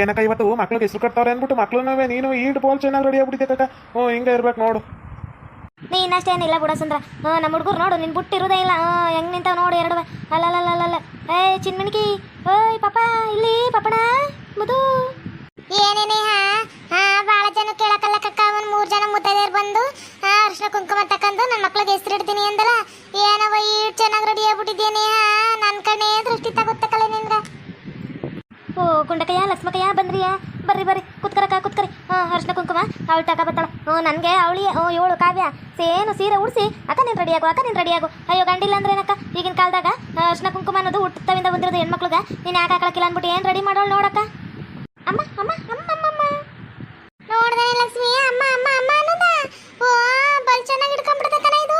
ಏನಕ್ಕ ಇವತ್ತು ಮಕ್ಳಿಗೆ ಹೆಸರು ಕಟ್ತಾವ್ರೆ ಅಂದ್ಬಿಟ್ಟು ಮಕ್ಳನ್ನವೇ ನೀನು ಈಟ್ ಬೋಲ್ ಚೆನ್ನಾಗಿ ರೆಡಿ ಆಗ್ಬಿಟ್ಟಿದೆ ಕಕ್ಕ ಹ್ಞೂ, ಹಿಂಗೆ ಇರ್ಬೇಕು ನೋಡು. ನೀನಷ್ಟೇನಿಲ್ಲ ಬಿಡ ಸುಂದ್ರ. ನಮ್ಮ ಹುಡುಗರು ನೋಡು, ನಿನ್ ಬುಟ್ಟಿರೋದೇ ಇಲ್ಲ. ಹೆಂಗ್ ನಿಂತಾವ ನೋಡು ಎರಡು ಅಲ್ಲಲ್ಲಲ್ಲಲ್ಲ ಏ ಚಿನ್ಮಣಿಕಿ. ಓಯ್, ಪಾಪ, ಇಲ್ಲಿ ಪಾಪಣ ಮುದು. ಬರ್ರಿ ಕುತ್ಕರ ಕುತ್ಕರಕ್ಕ ಕುತ್ಕರಿ. ಹಾಂ, ಅರ್ಶನ ಕುಂಕುಮ, ಅವಳು ತಕ ಬತ್ತಾಳ. ಹ್ಞೂ, ನನಗೆ ಅವಳಿ ಓ ಏಳು ಕಾವ್ಯ. ಸೇನು ಸೀರೆ ಉಡಿಸಿ, ಅಕ್ಕ ನೀನು ರೆಡಿ ಆಗು, ಅಕ್ಕ ನೀನು ರೆಡಿ ಆಗು. ಅಯ್ಯೋ, ಗಂಡಿಲ್ಲ ಅಂದ್ರೆ ಏನಕ್ಕ? ಈಗಿನ ಕಾಲದಾಗ ಅರ್ಶಿನ ಕುಂಕುಮ ಅನ್ನೋದು ಹುಟ್ಟುತ್ತವಿಂದ ಬಂದಿರೋದು ಹೆಣ್ಮಕ್ಳಿಗೆ. ನೀನು ಯಾಕೆ ಹಾಕಳಕ್ಕಿಲ್ಲ ಅಂದ್ಬಿಟ್ಟು ಏನು ರೆಡಿ ಮಾಡೋಳು ನೋಡಕ್ಕ? ಅಮ್ಮ ಅಮ್ಮ ಅಮ್ಮ ಅಮ್ಮ ಅಮ್ಮ. ನೋಡ್ದೆ ಲಕ್ಷ್ಮಿ ಅಮ್ಮ ಅಮ್ಮ ಅಮ್ಮ ಅನ್ನೋದ ಓ ಬಲ್ ಚೆನ್ನಾಗಿ ಹಿಡ್ಕೊಂಡ್ಬಿಡ್ತ ಕಣ ಇದು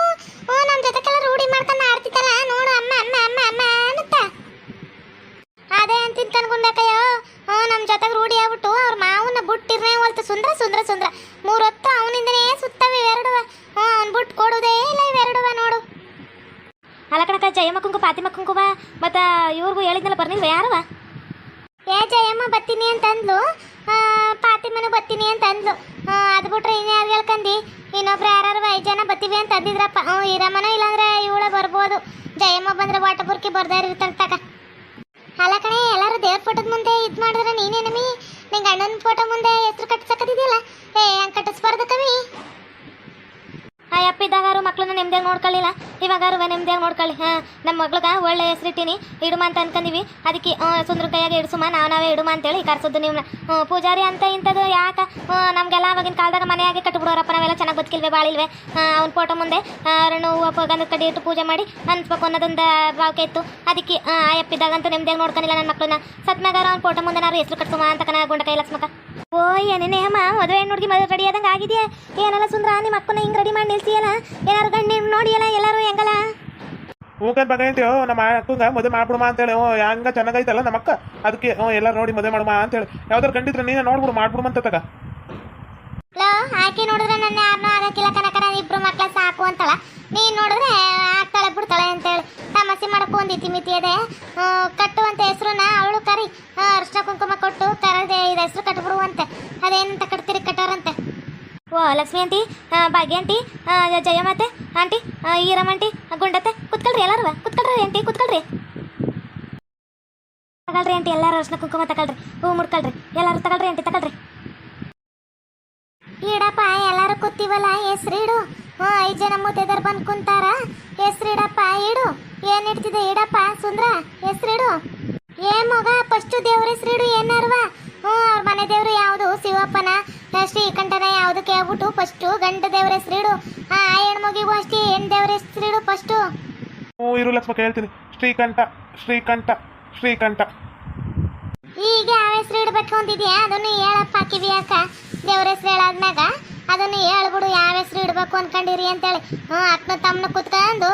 ಓ ನಮ್ ಜೊತೆಗೆಲ್ಲ ರೂಢಿ ಮಾಡ್ಕೊಂಡು ಆಡ್ತಿತ್ತಲ್ಲ ನೋಡು ಅಮ್ಮ ಅಮ್ಮ ಅಮ್ಮ ಅಮ್ಮ ಅನ್ನುತ್ತ ಅದೇ ಅಂತಿದ್ ಕನ್ಕೊಂಡಕಯ್ಯೋ ಹ್ಞೂ ನಮ್ಮ ಜೊತೆಗೆ ರೂಢಿ ಆಗ್ಬಿಟ್ಟು ಅವ್ರ ಮಾವನ್ನ ಬುಟ್ಟಿರ್ನೇ ಹೋಲ್ತು ಸುಂದ್ರ ಸುಂದ್ರ ಸುಂದ್ರ ಮೂರೊತ್ತು ಅವನಿಂದನೇ ಸುತ್ತವೆ ಇವೆರಡುವ ಹ್ಞೂ ಅವ್ನು ಬುಟ್ಟು ಕೊಡೋದೇ ಇಲ್ಲ ಇವೆರಡುವ ನೋಡು ಅಲ್ಲ ಕಣಕ್ಕ ಜಯಮ್ಮ ಕುಂಕು ಪಾತಿಮ ಕುಂಕುವ ಮತ್ತು ಇವ್ರಿಗೂ ಹೇಳಿದ್ನಲ್ಲ ಬರ್ನಿಲ್ವ ಯಾರವ ಏ ಜಯಮ್ಮ ಬತ್ತೀನಿ ಅಂತ ಅಂದ್ಲು ಆ, ಪಾತಿಮನು ಬತ್ತೀನಿ ಅಂತ ಅಂದ್ಲು ಆ, ಅದು ಬಿಟ್ರೆ ಇನ್ಯಾರು ಹೇಳ್ಕಂದಿ? ಇನ್ನೊಬ್ರು ಯಾರು ಐದು ಜನ ಬತ್ತೀವಿ ಅಂತ ಅಂದಿದ್ರಪ್ಪ. ಹ್ಞೂ ಇರಮ್ಮನ ಇಲ್ಲಾಂದ್ರೆ ಇವಳ ಬರ್ಬೋದು. ಜಯಮ್ಮ ಬಂದ್ರೆ ವಾಟಪುರ್ಕಿ ಬರ್ದಾರ ಇರ್ತಾಳೆ ತಕ. ಅಲ್ಲ ಕಣೆ ಎಲ್ಲರೂ ದೇವ್ರ ಫೋಟೋದ ಮುಂದೆ ಇದು ಮಾಡಿದ್ರೆ ನೀನೇನಮಿ ನಿಂಗೆ ಅಣ್ಣನ ಫೋಟೋ ಮುಂದೆ ಹೆಸರು ಕಟ್ಟಿಸಕತ್ತಿದ್ಯಲ್ಲ ಏ ಹಂಗೆ ಕಟ್ಟಿಸ್ಬಾರ್ದು ಕಮ್ಮಿ ಆ ಅಪ್ಪಿದ್ದಾಗಾರು ಮಕ್ಕಳನ್ನ ನೆಮ್ಮದಿಯಾಗಿ ನೋಡ್ಕೊಳ್ಳಿಲ್ಲ. ಇವಾಗಾರು ನೆಮ್ಮದಿಯಾಗಿ ನೋಡ್ಕೊಳ್ಳಿ. ಹಾಂ ನಮ್ಮ ಮಗ್ಳಿಗೆ ಒಳ್ಳೆ ಹೆಸರಿಟ್ಟಿನಿ ಇಡುಮ ಅಂತ ಅನ್ಕೊಂಡಿವಿ ಅದಕ್ಕೆ ಸುಂದ್ರ ಕೈಯಾಗೆ ಇಡ್ಸುಮ, ನಾವು ನಾವೇ ಇಡುಮ ಅಂತೇಳಿ ಕರ್ಸೋದು ನೀವು ಪೂಜಾರಿ ಅಂತ ಇಂಥದ್ದು ಯಾಕೆ? ನಮಗೆಲ್ಲ ಅವಾಗಿನ ಕಾಲದಾಗ ಮನೆಯಾಗೆ ಕಟ್ಬಿಡೋರಪ್ಪ ನಾವೆಲ್ಲ ಚೆನ್ನಾಗಿ ಬದುಕಿಲ್ವೇ, ಬಾಳಿಲ್ವೇ? ಅವ್ನ ಫೋಟೋ ಮುಂದೆ ಹೂವು ಗಂಧದ ಕಡ್ಡಿ ಇಟ್ಟು ಪೂಜೆ ಮಾಡಿ ಅನ್ಸ್ಬೇಕು ಅನ್ನೋದೊಂದು ಭಾವಕೆ ಇತ್ತು. ಅದಕ್ಕೆ, ಆ ಅಪ್ಪಿದ್ದಾಗಂತೂ ನೆಮ್ಮದಿಯಾಗಿ ನೋಡ್ಕೊಂಡಿಲ್ಲ ನನ್ನ ಮಕ್ಳನ್ನ. ಸತ್ಮಗಾರ ಅವ್ನ ಫೋಟೋ ಮುಂದೆ ನಾನು ಹೆಸರು ಕಟ್ಸುಮ ಅಂತ ಕನ ಗುಂಡ ಕೈ ಲಕ್ಷ್ಮಕ ಓ ಏನೇನೇ ಅಮ್ಮ, ಮದುವೆ ಹುಡುಗಿ ಮದುವೆ ರೆಡಿ ಆದಂಗೆ ಆಗಿದೆಯಾ? ಏನೆಲ್ಲ ಸುಂದ್ರ ನಿಮ್ಮ ಅಕ್ಕನ ಹಿಂಗೆ ರೆಡಿ ಮಾಡಿ ನಿಲ್ಸಿಯಲ್ಲ? ಏನಾರು ಗಂಡು ನೋಡಿಯಲ್ಲ, ಎಲ್ಲರೂ ಹೆಂಗಲ್ಲ? ಹೂಕನ್ ಅಂತೀವಿ ನಮ್ಮ ಅಕ್ಕಂಗ ಮದುವೆ ಮಾಡ್ಬಿಡುಮ ಅಂತೇಳಿ. ಹ್ಞೂ ಹಂಗ ಚೆನ್ನಾಗೈತಲ್ಲ ನಮ್ಮ ಅಕ್ಕ ಅದಕ್ಕೆ ಹ್ಞೂ ಎಲ್ಲರೂ ನೋಡಿ ಮದುವೆ ಮಾಡುಮ ಅಂತೇಳಿ. ಯಾವ್ದಾರು ಕಂಡಿದ್ರೆ ನೀನೇ ನೋಡ್ಬಿಡು ಮಾಡ್ಬಿಡುಮ ಅಂತ ತಗ. ಲೋ ಆಕೆ ನೋಡಿದ್ರೆ ನನ್ನ ಯಾರನ್ನೂ ಆಗಕ್ಕಿಲ್ಲ ಕನಕನ ಇಬ್ರು ಮಕ್ಕಳ ಸಾಕು ಅಂತಳ. ನೀನ್ ನೋಡಿದ್ರೆ ಆಗ್ತಾಳೆ ಬಿಡ್ತಾಳೆ ಅಂತೇಳಿ. ತಮಸೆ ಮಾಡಕ್ಕೂ ಒಂದು ಇತಿ ಮಿತಿ ಅದೇ ಕಟ್ಟುವಂತ ಹೆಸರನ್ನ ಅವಳು ಕರಿ. ಅರ್ಶಿನ ಕುಂಕುಮ ಕೊಟ್ಟು ಕರದೆ ಇದು ಹೆಸರು ಕಟ್ಬಿಡುವಂತೆ. ಅದೇನಂತ ಕಟ್ತೀರಿ ಕಟ್ಟೋರಂತೆ? ಓ ಲಕ್ಷ್ಮಿ ಆಂಟಿ ಭಾಗ್ಯ ಆಂಟಿ ಜಯ ಮಾತೆ. ಆಂಟಿ ಆ, ರಮಂಟಿ ಗುಂಡತ್ತೆ ಕುತ್ಕೊಳ್ರಿ ಎಲ್ಲಾರು ಕುತ್ಕೊಳ್ರಿ ಆಂಟಿ ಕುತ್ಕೊಳ್ರಿ. ತಗೊಳ್ರಿ ಆಂಟಿ ಎಲ್ಲಾರು ಅರ್ಶನ ಕುಂಕುಮ ತಗೊಳ್ರಿ ಹೂ ಮುಡ್ಕೊಳ್ರಿ ಎಲ್ಲಾರು ತಗೊಳ್ರಿ ಆಂಟಿ ತಗೊಳ್ರಿ. ಇಡಪ್ಪ ಎಲ್ಲಾರು ಕೂತೀವಲ್ಲ ಹೆಸ್ರಿಡು. ಹ್ಞೂ ಐದು ಜನ ಮುತ್ತೈದಾರು ಬಂದು ಕುಂತಾರ. ಹೆಸ್ರಿಡಪ್ಪ ಇಡು. ಏನ್ ಇಡ್ತಿದೆ ಇಡಪ್ಪ ಸುಂದ್ರ ಹೆಸ್ರಿಡು. ಏ ಮಗ ಫಸ್ಟು ದೇವ್ರ ಹೆಸ್ರಿಡು ಏನಾರ್ವ ಹ್ಞೂ ಅವ್ರ ಮನೆ ದೇವ್ರು ಯಾವುದು ಶಿವಪ್ಪನ ಶ್ರೀಕಂಠನ ಯಾವುದು ಕೇಳ್ಬಿಟ್ಟು ಫಸ್ಟು ಗಂಡ ದೇವ್ರ ಹೆಸ್ರಿಡು. ಲಕ್ಷ್ಮಕ್ಕ ಹೇಳ್ತೀನಿ. ಶ್ರೀಕಂಠ ಶ್ರೀಕಂಠ ಶ್ರೀಕಂಠ. ಈಗ ಯಾವ ಹೆಸರು ಇಡ್ಬೇಕು ಅಂತಿದ್ಯಾ? ಅದನ್ನು ಹೇಳಪ್ಪ ಕಿವಿ ಅಕ್ಕ ದೇವ್ರ ಹೆಸರು ಹೇಳಾದ್ಮ್ಯಾಗ ಅದನ್ನು ಹೇಳ್ಬಿಡು ಯಾವ ಹೆಸರು ಇಡ್ಬೇಕು ಅನ್ಕೊಂಡಿರಿ ಅಂತೇಳಿ. ಹ್ಞೂ ಅಕ್ಕನ ತಮ್ಮನ ಕುತ್ಕೊಂಡು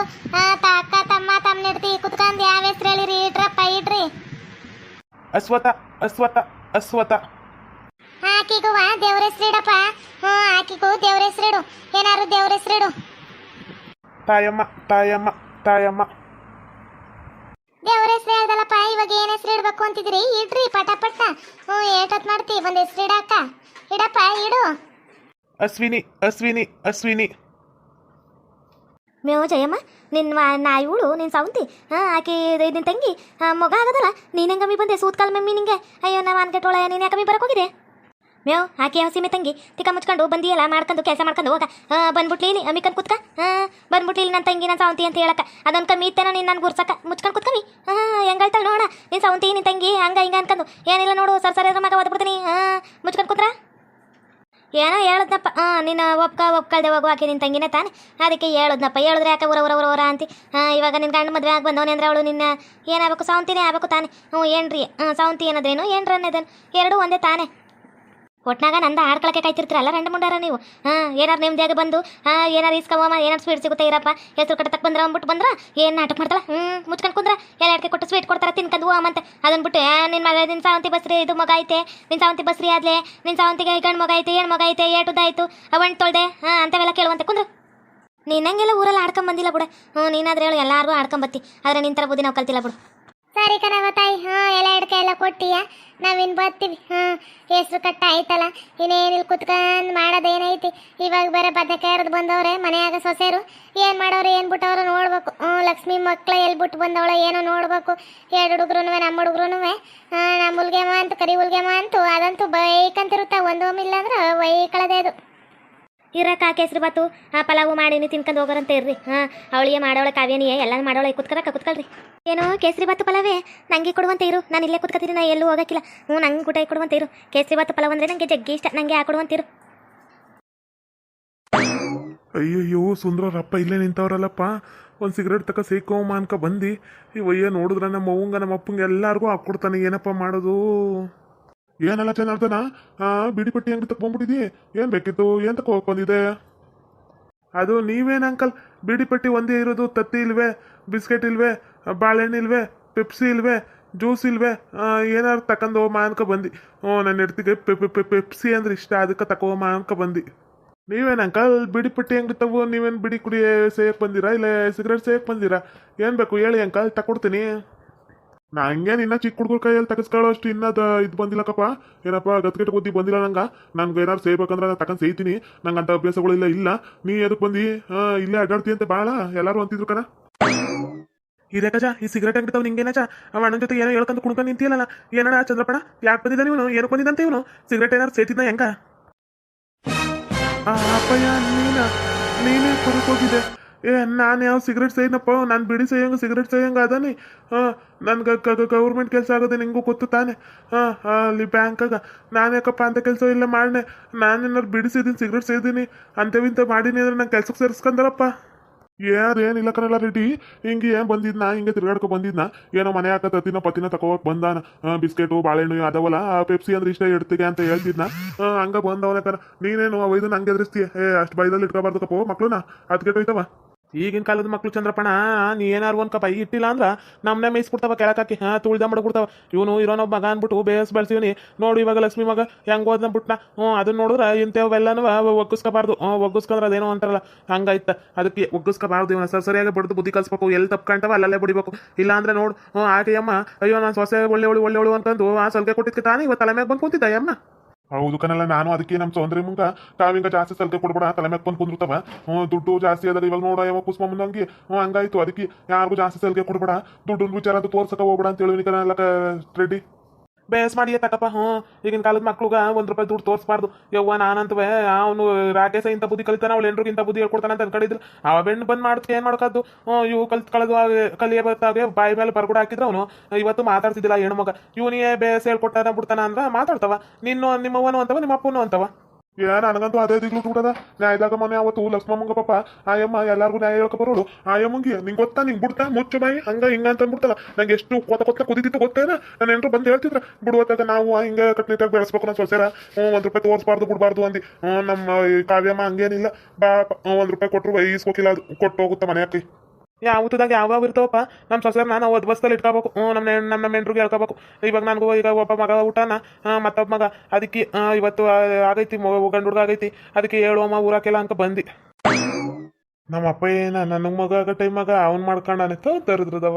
ಅಕ್ಕ ತಮ್ಮ ತಮ್ಮನ ಇಡ್ತಿ ಕುತ್ಕೊಂಡು ಯಾವ ಹೆಸರು ಹೇಳಿರಿ? ಇಡ್ರಪ್ಪ ಇಡ್ರಿ. ಅಶ್ವತ ಅಶ್ವಥ ಅಶ್ವಥ. ಆಕಿಗೂ ದೇವ್ರ ಹೆಸರು ಇಡಪ್ಪ. ಹ್ಞೂ ಆಕಿಗೂ ದೇವ್ರ ಹೆಸರು ಇಡು. ಏನಾರು ದೇವ್ರ ಹೆಸರು ಇಡು. ತಾಯಮ್ಮ ತಾಯಮ್ಮ ತಾಯಮ್ಮ. ದೇವ್ರ ಹೆಸರು ಹೇಳ್ದಲ್ಲಪ್ಪ ಇವಾಗ ಏನ್ ಹೆಸರು ಇಡ್ಬೇಕು ಅಂತಿದ್ರಿ ಇಡ್ರಿ ಪಟ ಪಟ್ಟ ಹ್ಞೂ ಏಟತ್ ಮಾಡ್ತಿ ಒಂದು ಹೆಸರು ಇಡಕ್ಕ ಇಡಪ್ಪ ಇಡು. ಅಶ್ವಿನಿ ಅಶ್ವಿನಿ ಅಶ್ವಿನಿ. ಮೇವು ಜಯಮ್ಮ ನಿನ್ನ ನಾಯಿ ಇವಳು ನಿನ್ನ ಸೌಂತಿ. ಹಾಂ ಆಕೆ ನಿನ್ನ ತಂಗಿ. ಆ, ಮಗ ಆಗದಲ್ಲ? ನೀನು ಹೆಂಗಮ್ಮಿ ಬಂದೆ? ಸೂತ್ಕಾಲ ಮಮ್ಮಿ ನಿಂಗೆ. ಅಯ್ಯೋ ನಾ ಅನ್ಕೆಟ್ಟೋಳ ನೀನು ಯಾಕಮ್ಮಿ ಬರಕ್ಕೆ ಹೋಗಿದೆ ಮೇವ್ ಆಕೆ ಯಾವ ಸೀಮೆ ತಂಗಿ ತಿಕ್ಕ ಮುಚ್ಕೊಂಡು ಬಂದಿಯಲ್ಲ ಮಾಡ್ಕೊಂಡು ಕೆಲಸ ಮಾಡ್ಕೊಂಡು ಹೋಗ. ಬಂದ್ಬಿಟ್ಲಿ ಇಲ್ಲಿ ಅಮಿಕನ್ ಕುತ್ಕ. ಹಾಂ ಬಂದ್ಬಿಟ್ಲಿ ನನ್ನ ತಂಗಿ ನನ್ನ ಸೌಂತಿ ಅಂತ ಹೇಳಕ್ಕ ಅದೊಂದು ಕಮ್ಮಿ ಇತ್ತೇನೋ ನೀನು ನಾನು ಗುರ್ಸಕ್ಕ ಮುಚ್ಕೊಂಡು ಕುತ್ಕವಿ. ಹಾಂ ಹೆಂಗಳ್ತಾಳೆ ನೋಡ. ನಿನ್ನ ಸೌಂತಿ ನಿನ್ನ ತಂಗಿ, ಹಂಗ ಹಿಂಗ ಅನ್ಕೊಂಡು. ಏನಿಲ್ಲ ನೋಡು, ಸರ್ ಸರ್ ಮಗ ಓದ್ಬಿಡ್ತೀನಿ. ಹಾಂ ಮುಚ್ಕೊಂಡು ಕುತ್ರ. ಏನೋ ಹೇಳದ್ನಪ್ಪ. ಹಾಂ ನಿನ್ನ ಒಪ್ಕ, ಒಪ್ಕಳ್ದೆ ಹೋಗು, ಆಕೆ ನಿನ್ನ ತಂಗಿನೇ ತಾನೆ. ಅದಕ್ಕೆ ಹೇಳದ್ನಪ್ಪ. ಹೇಳಿದ್ರೆ ಯಾಕೆ ಊರ ಊರ ಊರ ಊರ ಅಂತಿ? ಹಾಂ ಇವಾಗ ನಿನ್ನ ಗಂಡು ಮದುವೆ ಆಗಿ ಬಂದವನೇ ಅಂದ್ರೆ ಅವಳು ನಿನ್ನ ಏನಾಗಬೇಕು, ಸಾವಂತಿನೇ ಆಗಬೇಕು ತಾನೆ. ಹ್ಞೂ, ಏನ್ರಿ? ಹಾಂ ಸಾವಂತಿ ಏನದೇನು ಏನ್ರ ಅನ್ನೋದೇನು? ಎರಡೂ ಒಂದೇ ತಾನೆ. ಒಟ್ನಾಗ ನಂದ ಆಡ್ಕೊಳಕ್ಕೆ ಕಾಯ್ತಿರ್ತೀರಲ್ಲ ರಂಡು ಮುಂಡಾರ ನೀವು? ಹಾಂ, ಏನಾರು ನಿಮ್ದಾಗ ಬಂದು, ಹಾಂ, ಏನಾರು ಇಸ್ಕಮ್ಮ ಏನಾರು ಸ್ವೀಟ್ ಸಿಗುತ್ತೆ ಇರಪ್ಪ, ಹೆಸರು ಕಟ್ಟಕ್ಕೆ ಬಂದ್ರ ಅಂದ್ಬಿಟ್ಟು ಬಂದ್ರ, ಏನು ನಾಟಕ ಮಾಡ್ತಾಳ? ಹ್ಞೂ ಮುಚ್ಕೊಂಡು ಕುಂದ್ರ ಎಲ್ಲ ಅಡಿಕೆ ಕೊಟ್ಟು ಸ್ವೀಟ್ ಕೊಡ್ತಾರ ತಿನ್ಕಂದು ಅಮ್ಮಂತೆ ಅದನ್ಬಿಟ್ಟು ನಿನ್ ಮಗ ನಿನ್ನ ಸಾವಂತಿ ಬಸ್ರಿ ಇದು ಮಗ ಐತೆ, ನಿನ್ ಸಾವಂತಿ ಬಸ್ರಿ ಆದ್ಲೆ ನಿನ್ನ ಸಾವಂತಿಗೆ ಗಂಡು ಮಗ ಐತೆ, ಏನು ಮಗ ಐತೆ ಏಟುದಾಯ್ತು ಅವಣ್ಣ ತೊಳ್ದೆ, ಹಾಂ ಅಂತವೆಲ್ಲ ಕೇಳುವಂತೆ, ಕುಂದ್ರ. ನೀನಂಗೆಲ್ಲ ಊರಲ್ಲಿ ಆಡ್ಕೊಂಡ್ ಬಂದಿಲ್ಲ ಬಿಡ. ಹ್ಞೂ ನೀನಾದ್ರೆ ಹೇಳು, ಎಲ್ಲಾರ್ಗೂ ಆಡ್ಕೊಂಬತ್ತಿ, ಆದ್ರೆ ನಿನ್ ತರ ಬುದ್ಧಿ ನಾವು ಕಲ್ತಿಲ್ಲ ಬಿಡು. ಸರಿ ಕಣವ ತಾಯಿ, ಹಾ ಎಲ್ಲ ಹಿಡ್ಕ ಎಲ್ಲ ಕೊಟ್ಟಿಯ? ನಾವಿನ್ ಬರ್ತೀವಿ. ಹಾ ಹೆಸರು ಕಟ್ಟ ಆಯ್ತಲ್ಲ? ಇನ್ನೇನಿಲ್ಲ ಕುತ್ಕೊಂಡ್ ಮಾಡೋದೇನೈತಿ? ಇವಾಗ ಬೇರೆ ಬದನೆಕಾಯಿ ಹರಿದು ಬಂದವ್ರೆ, ಮನೆಯಾಗ ಸೊಸೆರು. ಏನ್ ಮಾಡೋರು, ಏನ್ ಬಿಟ್ಟವ್ರು ನೋಡ್ಬೇಕು. ಹ್ಞೂ, ಲಕ್ಷ್ಮಿ ಮಕ್ಳು ಎಲ್ಲಿ ಬಿಟ್ಟು ಬಂದವಳ ಏನೋ ನೋಡ್ಬೇಕು. ಎರಡು ಹುಡುಗ್ರು ನಮ್ಮ ಹುಡುಗ್ರು ನಮ್ಮ ಹುಲ್ಗೆಮ್ಮ ಅಂತ, ಕರಿ ಹುಲ್ಗೆಮ್ಮ ಅಂತು, ಅದಂತೂ ಬೈಕಂತಿರುತ್ತ ಒಂದೊಮ್ಮೆ ಇಲ್ಲ ಅಂದ್ರೆ ಇರಕ್ಕ ಕೇಸರಿ ಬಾತು. ಆ ಪಲಾವು ಮಾಡೀನಿ ತಿನ್ಕೊಂಡು ಹೋಗೋರಂತ ಇರ್ರಿ. ಹಾಂ, ಅವಳಿಗೆ ಮಾಡೋಳೆ ಕಾವ್ಯನಿಯೇ ಎಲ್ಲ ಮಾಡೋಳೆ ಕುತ್ಕೊಳಕ್ಕೆ ಕುತ್ಕೊಳ್ರಿ. ಏನೋ ಕೇಸರಿ ಬಾತು ಪಲಾವೇ, ನಂಗೆ ಕೊಡುವಂತ ಇರು. ನಾನು ಇಲ್ಲೇ ಕುತ್ಕೊತೀನಿ, ನಾ ಎಲ್ಲೂ ಹೋಗಕ್ಕಿಲ್ಲ ಹ್ಞೂ, ನಂಗೆ ಊಟ ಕೊಡುವಂತ ಇರು. ಕೇಸರಿ ಬಾತು ಪಲಾವ್ ಅಂದರೆ ನನಗೆ ಜಗ್ಗಿ ಇಷ್ಟ. ನನಗೆ ಹಾಕೊಡುವಂತ ಇರು. ಅಯ್ಯಯ್ಯೋ ಸುಂದ್ರವ್ರಪ್ಪ ಇಲ್ಲೇ ನಿಂತವ್ರಲ್ಲಪ್ಪ. ಒಂದು ಸಿಗರೇಟ್ ತಕ ಸೇಕೋಮ ಅನ್ಕ ಬಂದು. ಈ ವಯ್ಯ ನೋಡಿದ್ರೆ ನಮ್ಮ ಅವಂಗ ನಮ್ಮ ಅಪ್ಪಂಗೆ ಎಲ್ಲರಿಗೂ ಹಾಕ್ಕೊಡ್ತಾನೆ. ಏನಪ್ಪ ಮಾಡೋದು? ಏನಲ್ಲ ಜನಾರ್ದನ ಆ, ಬಿಡಿ ಪಟ್ಟಿ ಅಂಗಡಿ ತಕೊಂಡ್ಬಿಟ್ಟಿದಿ ಏನು ಬೇಕಿತ್ತು? ಏನು ತಗೋಕ್ ಬಂದಿದೆ ಅದು ನೀವೇನು ಅಂಕಲ್? ಬಿಡಿ ಪಟ್ಟಿ ಒಂದೇ ಇರೋದು, ತತ್ತಿ ಇಲ್ವೇ, ಬಿಸ್ಕೆಟ್ ಇಲ್ವೇ, ಬಾಳೆಹಣ್ಣು ಇಲ್ವೇ, ಪೆಪ್ಸಿ ಇಲ್ವೇ, ಜ್ಯೂಸ್ ಇಲ್ವೇ ಏನಾರು ತಕೊಂಡು ಹೋಮ ಅನ್ಕ ಬಂದು. ಹ್ಞೂ ನನ್ನ ಹೆಡ್ತಿಗೆ ಪೆಪ್ಸಿ ಅಂದ್ರೆ ಇಷ್ಟ, ಅದಕ್ಕೆ ತಕೋ ಅನ್ಕ ಬಂದು. ನೀವೇನು ಅಂಕಲ್? ಬಿಡಿ ಪಟ್ಟಿ ಅಂಗಡಿ ತಗೋ, ನೀವೇನು ಬಿಡಿ ಕುಡಿ ಸೇಯಕ್ಕೆ ಬಂದಿರಾ? ಇಲ್ಲ ಸಿಗರೇಟ್ ಸೇಯಕ್ಕೆ ಬಂದಿರಾ? ಏನು ಬೇಕು ಹೇಳಿ ಅಂಕಲ್, ತಕೊಡ್ತೀನಿ. ನಾ ಹಂಗೇನು ಇನ್ನ ಚಿಕ್ಕ ಹುಡುಗರ ಕೈಯಲ್ಲಿ ತಗಸ್ಕೊಳ್ಳೋ ಅಷ್ಟು ಇನ್ನದ ಇದು ಬಂದಿಲ್ಲಕ್ಕಪ್ಪ ಏನಪ್ಪ ಗತ್ಗೆಟ್ ಬುದ್ಧಿ ಬಂದಿಲ್ಲ ನಂಗ? ನಂಗೆ ಏನಾರು ಸೇಯ್ಬೇಕಂದ್ರೆ ನಾನು ತಗೊಂಡು ಸೇಯ್ತೀನಿ ನಂಗೆ ಅಂತ ಅಭ್ಯಾಸಗಳಿಲ್ಲ ಇಲ್ಲ ನೀ ಎದಕ್ಕೆ ಬಂದಿ? ಹಾಂ, ಇಲ್ಲೇ ಅಡ್ಡಾಡ್ತಿ ಅಂತ ಬಾಳ ಎಲ್ಲರೂ ಅಂತಿದ್ರು ಕಣ. ರೇಖಾಜ, ಈ ಸಿಗರೇಟ್ ಅಂಗಡಿ ನಿಂಗೆ ಏನಚ ಅವ ಅಣ್ಣನ ಜೊತೆ ಏನೋ ಹೇಳ್ಕೊಂಡು ಕುಡ್ಕೊಂಡು ನಿಂತಿಲ್ಲ ಏನಣ್ಣ ಚಂದ್ರಪ್ಪಣ? ಯಾಕೆ ಬಂದಿದ್ದಾನೆ ಇವನು ಏನಕ್ಕೆ ಬಂದಿದ್ದಂತೆ ಇವನು? ಸಿಗರೇಟ್ ಏನಾರು ಸೇತಿದ್ನ ಹೆಂಗ? ಅಪ್ಪಯ್ಯ, ನೀನ, ನೀನೇ ಕುಡಿಕ್ ಹೋಗಿದ್ದೆ ಏ, ನಾನು ಯಾವ ಸಿಗರೇಟ್ ಸೇನಪ್ಪ ನಾನು ಬಿಡಿ ಸೇಯಂಗ ಸಿಗರೇಟ್ ಸೇಯಂಗ ಅದಾನೆ. ಹಾಂ, ನನ್ಗೆ ಗೌರ್ಮೆಂಟ್ ಕೆಲಸ ಆಗೋದೆ ನಿಂಗೂ ಗೊತ್ತು ತಾನೆ. ಹಾಂ, ಅಲ್ಲಿ ಬ್ಯಾಂಕಾಗ ನಾನು ಯಾಕಪ್ಪ ಅಂತ ಕೆಲಸ ಇಲ್ಲ ಮಾಡಿನೆ? ನಾನು ಏನಾರು ಬಿಡಿಸಿದ್ದೀನಿ ಸಿಗರೇಟ್ ಸೇದಿನಿ ಅಂಥವಿಂತ ಮಾಡೀನಿ ಅಂದ್ರೆ ನಂಗೆ ಕೆಲ್ಸಕ್ಕೆ ಸೇರಿಸ್ಕೊಂಡಾರಪ್ಪ ಯಾರು ಏನಿಲ್ಲ ಕಣಲ್ಲ ರೆಡ್ಡಿ ಹಿಂಗೆ ಏನು ಬಂದಿದ್ನ? ಹಿಂಗೆ ತಿರ್ಗಾಡ್ಕೊ ಬಂದಿದ್ನ? ಏನೋ ಮನೆ ಹಾಕ ತತ್ತಿನ ಪತ್ತಿನ ತಗೋಕ್ ಬಂದಾನ. ಬಿಸ್ಕೆಟು, ಬಾಳೆಹಣ್ಣು ಅದವಲ್ಲ ಪೆಪ್ಸಿ ಅಂದ್ರೆ ಇಷ್ಟ ಇಡ್ತಿಗೆ ಅಂತ ಹೇಳ್ತಿದ್ನ. ಹಂಗ ಬಂದವನ ಕಣ. ನೀನೇನು ಒಯ್ದು ನಂಗೆ ಎದುರಿಸ್ತೀಯ? ಏ, ಅಷ್ಟು ಬೈದಲ್ಲಿ ಇಟ್ಕೋಬಾರ್ದು ಕಪ್ಪೋ ಮಕ್ಳುನ. ಅದು ಕೆಟ್ಟೋಯ್ತವ ಈಗಿನ ಕಾಲದ ಮಕ್ಳು ಚಂದ್ರಪ್ಪಣ ನೀ ಏನಾರು ಒಂದ್ ಕಪ್ಪ ಇಟ್ಟಿಲ್ಲ ಅಂದ್ರ ನಮ್ಮನೆ ಮೇಯಿಸ್ಬಿಡ್ತಾವ ಕೆಳಕಾಕಿ ಹಾ, ತುಳ್ದ ಮಾಡ್ಬಿಡ್ತಾವ ಇವನು ಇರೋನ ಮಗ ಅನ್ಬಿಟ್ಟು ಬೇಸ್ ಬೆಳ್ಸಿವ್ನಿ. ನೋಡು ಇವಾಗ ಲಕ್ಷ್ಮಿ ಮಗ ಹೆಂಗ್ ಓದ್ನ ಬಿಟ್ನ ಹ್ಞೂ ಅದನ್ನ ನೋಡಿದ್ರೆ ಇಂಥವೆಲ್ಲನೂ ಒಗ್ಗಿಸ್ಕೋಬಾರ್ದು. ಹ್ಞೂ ಒಗ್ಗಿಸ್ಕೊಂಡ್ರೆ ಅದೇನೋ ಅಂತಾರಲ್ಲ. ಹಂಗಾಯ್ತ. ಅದಕ್ಕೆ ಒಗ್ಗಿಸ್ಕೋಬಾರ್ದು ಇವನ. ಸರ್ ಸರಿಯಾಗಿ ಬಡ್ದು ಬುದ್ಧಿ ಕಲಿಸ್ಬೇಕು. ಎಲ್ಲಿ ತಪ್ಕೊಂಡವ ಅಲ್ಲಲ್ಲೇ ಬಿಡಿಬೇಕು. ಇಲ್ಲ ಅಂದ್ರೆ ನೋಡು. ಹ್ಞೂ, ಆಕೆ ಅಯ್ಯೋ, ನಾನು ಸೊಸೆ ಒಳ್ಳೆ ಒಳ್ಳೆ ಒಳ್ಳೆ ಒಳ್ಳೆ ಅಂತಂದು ಆ ಸಲ್ಗೆ ಕೊಟ್ಟಿದ್ಕೆ ತಾನೇ ಇವತ್ತು ತಲೆ ಮ್ಯಾಗ ಬಂದು ಕೂತಿದ್ದ ಅಮ್ಮ ಹೌದು ಕಣಲ್ಲ, ನಾನು ಅದಕ್ಕೆ ನಮ್ಮ ಸೌಂದರ್ಯ ಮುಂಗ ತಾವಿಂಗ ಜಾಸ್ತಿ ಸಲ್ಕೆ ಕೊಡ್ಬೇಡ, ತಲೆ ಬಂದು ಕುಂದಿರ್ತಾವ ಹ್ಞೂ ದುಡ್ಡು ಜಾಸ್ತಿ ಅದ ಇವಾಗ ನೋಡ ಯಾವ ಪುಷ್ಪ ಮುಂದಂಗೆ ಹ್ಞೂ ಹಂಗಾಯ್ತು, ಅದಕ್ಕೆ ಯಾರಿಗೂ ಜಾಸ್ತಿ ಸಲ್ಕೆ ಕೊಡ್ಬೇಡ. ದುಡ್ಡು ವಿಚಾರ ಅಂತ ತೋರ್ಸಕ ಹೋಗ್ಬೇಡ ಅಂತ ಹೇಳಿ ಕಣಲ್ಲ ರೆಡ್ಡಿ. ಬೇಸ್ ಮಾಡಿ ತಕಪ್ಪ ಹ್ಞೂ. ಈಗಿನ ಕಾಲದ ಮಕ್ಳುಗ ಒಂದು ರೂಪಾಯಿ ದುಡ್ಡು ತೋರಿಸ್ಬಾರ್ದು. ಯವ್ವ, ನಾನಂತವೇ, ಅವನು ರಾಕೇಶ ಇಂಥ ಬುದ್ಧಿ ಕಲಿತಾನ, ಅವ್ಳು ಇಂಥ ಬುದ್ಧಿ ಹೇಳ್ಕೊಡ್ತಾನೆ ಅಂತ ಅನ್ಕೊಂಡಿದ್ರು. ಅವ ಬೆಣ್ಣು ಬಂದು ಮಾಡ್ತು ಏನು ಮಾಡ್ಕೋದು ಇವು ಕಲ್ತ್ ಕಳೆದು ಕಲಿಯ ಬರ್ತಾವೆ ಬಾಯಿ ಮೇಲೆ ಬರ್ಗುಡ ಹಾಕಿದ್ರೆ ಅವನು. ಇವತ್ತು ಮಾತಾಡ್ತಿದ್ದಿಲ್ಲ ಹೆಣ್ಮಗ ಮಗ. ಇವನಿಗೆ ಬೇಸ್ ಹೇಳ್ಕೊಟ್ಟಾನ ಬಿಡ್ತಾನ ಅಂದ್ರೆ ಮಾತಾಡ್ತಾವ. ನಿನ್ನ ನಿಮ್ಮವನು ಅಂತವ ನಿಮ್ಮ ಅಪ್ಪನೂ ಅಂತವ. ಏ ನನಗಂತೂ ಅದೇ ದಿಗ್ಲು ಬಿಡದ ನ್ಯಾಯದಾಗ ಮೊನ್ನೆ ಅವತ್ತು ಲಕ್ಷ್ಮಮ್ಮಂಗ ಪಾಪ ಆಯಮ್ಮ ಎಲ್ಲಾರ್ಗು ನ್ಯಾಯ ಹೇಳ್ಕೊ ಬರೋಳು. ಆಯಮ್ಮಂಗಿ, ನಿಂಗೆ ಗೊತ್ತಾ? ನಿಂಗೆ ಬಿಡ್ತಾ? ಮುಚ್ಚು ಬಾಯಿ, ಹಂಗ ಹಿಂಗ ಅಂತ ಅಂದ್ಬಿಡ್ತಲ್ಲ. ನಂಗೆ ಎಷ್ಟು ಕೊತ್ತ ಕೊತ್ತ ಕುದಿದಿತ್ತು ಗೊತ್ತೇನ? ನಾನು ಏನ್ರು ಬಂದು ಹೇಳ್ತಿದ್ರ. ಬಿಡುವತ್ತಾಗ ನಾವು ಹಿಂಗೆ ಕಟ್ನಿಟ್ಟಾಗಿ ಬೆಳೆಸ್ಬೇಕು ನಾನು ಸೊಸೆರ. ಒಂದ್ ರೂಪಾಯಿ ತೋರಿಸ್ಬಾರ್ದು, ಬಿಡಬಾರ್ದು ಅಂದು. ನಮ್ಮ ಕಾವ್ಯಮ್ಮ ಹಂಗೇನಿಲ್ಲ. ಬಾ ಒಂದು ರೂಪಾಯಿ ಕೊಟ್ಟರು ಈಸ್ಕೋಕಿಲ್ಲ ಅದು. ಕೊಟ್ಟು ಹೋಗುತ್ತೆ ಮನೆ ಹಾಕಿ ಯಾವತ್ತದಾಗ ಯಾವ್ಯಾವ ಇರ್ತಾವಪ್ಪ? ನಮ್ಮ ಸೊಸೆ ನಾನು ಒದ್ವಸ್ತಲ್ಲಿ ಇಟ್ಕೋಬೇಕು. ಹ್ಞೂ ನಮ್ಮ ನಮ್ಮ ನಮ್ಮ ಹೆಂಡ್ರಿಗೆ ಹೇಳ್ಕೋಬೇಕು. ಇವಾಗ ನನಗೂ ಈಗ ಒಬ್ಬ ಮಗ ಊಟನ ಮತ್ತೊಬ್ಬ ಮಗ. ಅದಕ್ಕೆ ಇವತ್ತು ಆಗೈತಿ ಗಂಡು ಹುಡುಗ ಆಗೈತಿ. ಅದಕ್ಕೆ ಹೇಳು ಅಮ್ಮ, ಊರಾಕೆಲ್ಲ ಅಂತ ಬಂದು. ನಮ್ಮ ಅಪ್ಪ ಏನ ನನ್ನ ಮಗ ಆಗೋ ಟೈಮಾಗ ಅವ್ನು ಮಾಡ್ಕೊಂಡಾನೆ. ತರಿದ್ರದವ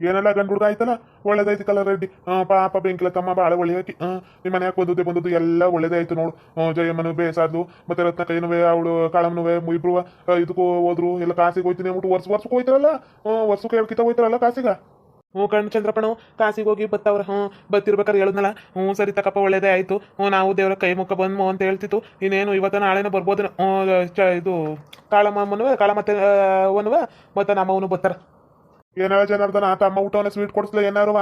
ಏನೆಲ್ಲ ಗಂಡು ಹುಡುಗ ಆಯ್ತಲ್ಲ? ಒಳ್ಳೇದಾಯ್ತು ಕಲರ್ ರೆಡ್ಡಿ. ಪಾಪ ಬೆಂಕಿಲ ತಮ್ಮ ಭಾಳ ಒಳ್ಳೆ ಹಾಕಿ ನಿಮ್ಮ ಮನ್ಯಾಗ ಬಂದದ್ದು ಬಂದದ್ದು ಎಲ್ಲ ಒಳ್ಳೇದಾಯ್ತು ನೋಡು. ಜಯ ಜಯಮ್ಮನು ಬೇಸಾದ್ಲು, ಮತ್ತೆ ರತ್ನ ಕೈನುವೆ ಅವಳು ಕಾಳಮ್ಮನುವೆ ಇಬ್ರು ಇದಕ್ಕೂ ಹೋದ್ರು, ಎಲ್ಲ ಕಾಸಿಗೆ ಹೋಯ್ತೀನಿ ಅಂದ್ಬಿಟ್ಟು ವರ್ಷ ವರ್ಷಕ್ಕೆ ಹೋಯ್ತಾರಲ್ಲ? ವರ್ಷಕ್ಕೆ ಹೇಳ್ಕಿತ ಕಿತ ಹೋಯ್ತಾರಲ್ಲ ಕಾಸಿಗ? ಹ್ಞೂ ಕಣ್ಣು ಚಂದ್ರಪ್ಪನವು ಕಾಸಿಗೆ ಹೋಗಿ ಬತ್ತವ್ರ. ಹ್ಞೂ, ಬತ್ತಿರ್ಬೇಕಾರೆ ಹೇಳಿದ್ನಲ್ಲ? ಹ್ಞೂ, ಸರಿ ತಕಪ್ಪ, ಒಳ್ಳೇದೇ ಆಯಿತು. ಹ್ಞೂ, ನಾವು ದೇವರ ಕೈ ಮುಖ ಬಂದ್ಮು ಅಂತ ಹೇಳ್ತಿತ್ತು. ಇನ್ನೇನು, ಇವತ್ತು ನಾಳೆನೂ ಬರ್ಬೋದು ಇದು ಕಾಳಮ್ಮನವ ಕಾಳಮತ್ತೆ ಒನ್ವ ಮತ್ತು ನಮ್ಮವನು ಬರ್ತಾರ. ಏನಾರ ಜನಾರ್ದನ, ಆತ ಅಮ್ಮ ಊಟವನ್ನ ಸ್ವೀಟ್ ಕೊಡಿಸ್ಲ? ಏನಾರು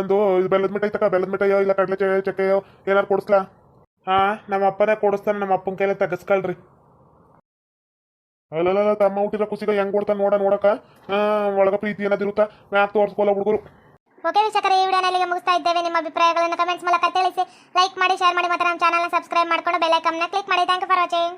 ಒಂದು ಬೆಲ್ಲದ ಮಿಠಾಯಿ ತಕ, ಬೆಲ್ಲದ ಮಿಠಾಯೋ ಇಲ್ಲ ಕಡಲೆ ಚಕ್ಕೆಯೋ ಏನಾರು ಕೊಡಿಸ್ಲಾ? ಹಾ ನಮ್ಮ ಅಪ್ಪನೇ ಕೊಡಿಸ್ತಾನೆ, ನಮ್ಮ ಅಪ್ಪನ ಕೈಲೇ ತೆಗಸ್ಕೊಳ್ರಿ. ಅಲ್ಲಲ್ಲ ತಮ್ಮ ಹುಟ್ಟಿರೋ ಖುಷಿಗ ಹೆಂಗ್ ಕೊಡ್ತಾನೆ ನೋಡ ನೋಡಕ ಒಳಗ ಪ್ರೀತಿ ಏನಾದಿರುತ್ತಾ ಮ್ಯಾಪ್ ತೋರ್ಸ್ಕೊಲ್ಲ ಹುಡುಗರು. ಓಕೆ ವೀಕ್ಷಕರೇ, ಈ ವಿಡಿಯೋನ ಇಲ್ಲಿಗೆ ಮುಗಿಸ್ತಾ ಇದ್ದೇವೆ. ನಿಮ್ಮ ಅಭಿಪ್ರಾಯಗಳನ್ನು ಕಮೆಂಟ್ಸ್ ಮೂಲಕ ತಿಳಿಸಿ. ಲೈಕ್ ಮಾಡಿ, ಶೇರ್ ಮಾಡಿ ಮತ್ತು ನಮ್ಮ ಚಾನಲ್ನ ಸಬ್ಸ್ಕ್ರೈಬ್ ಮಾಡ್ಕೊಂಡು ಬೆಲ್ ಐಕನ್ನ ಕ್ಲಿಕ್ ಮಾಡಿ. Thank you for watching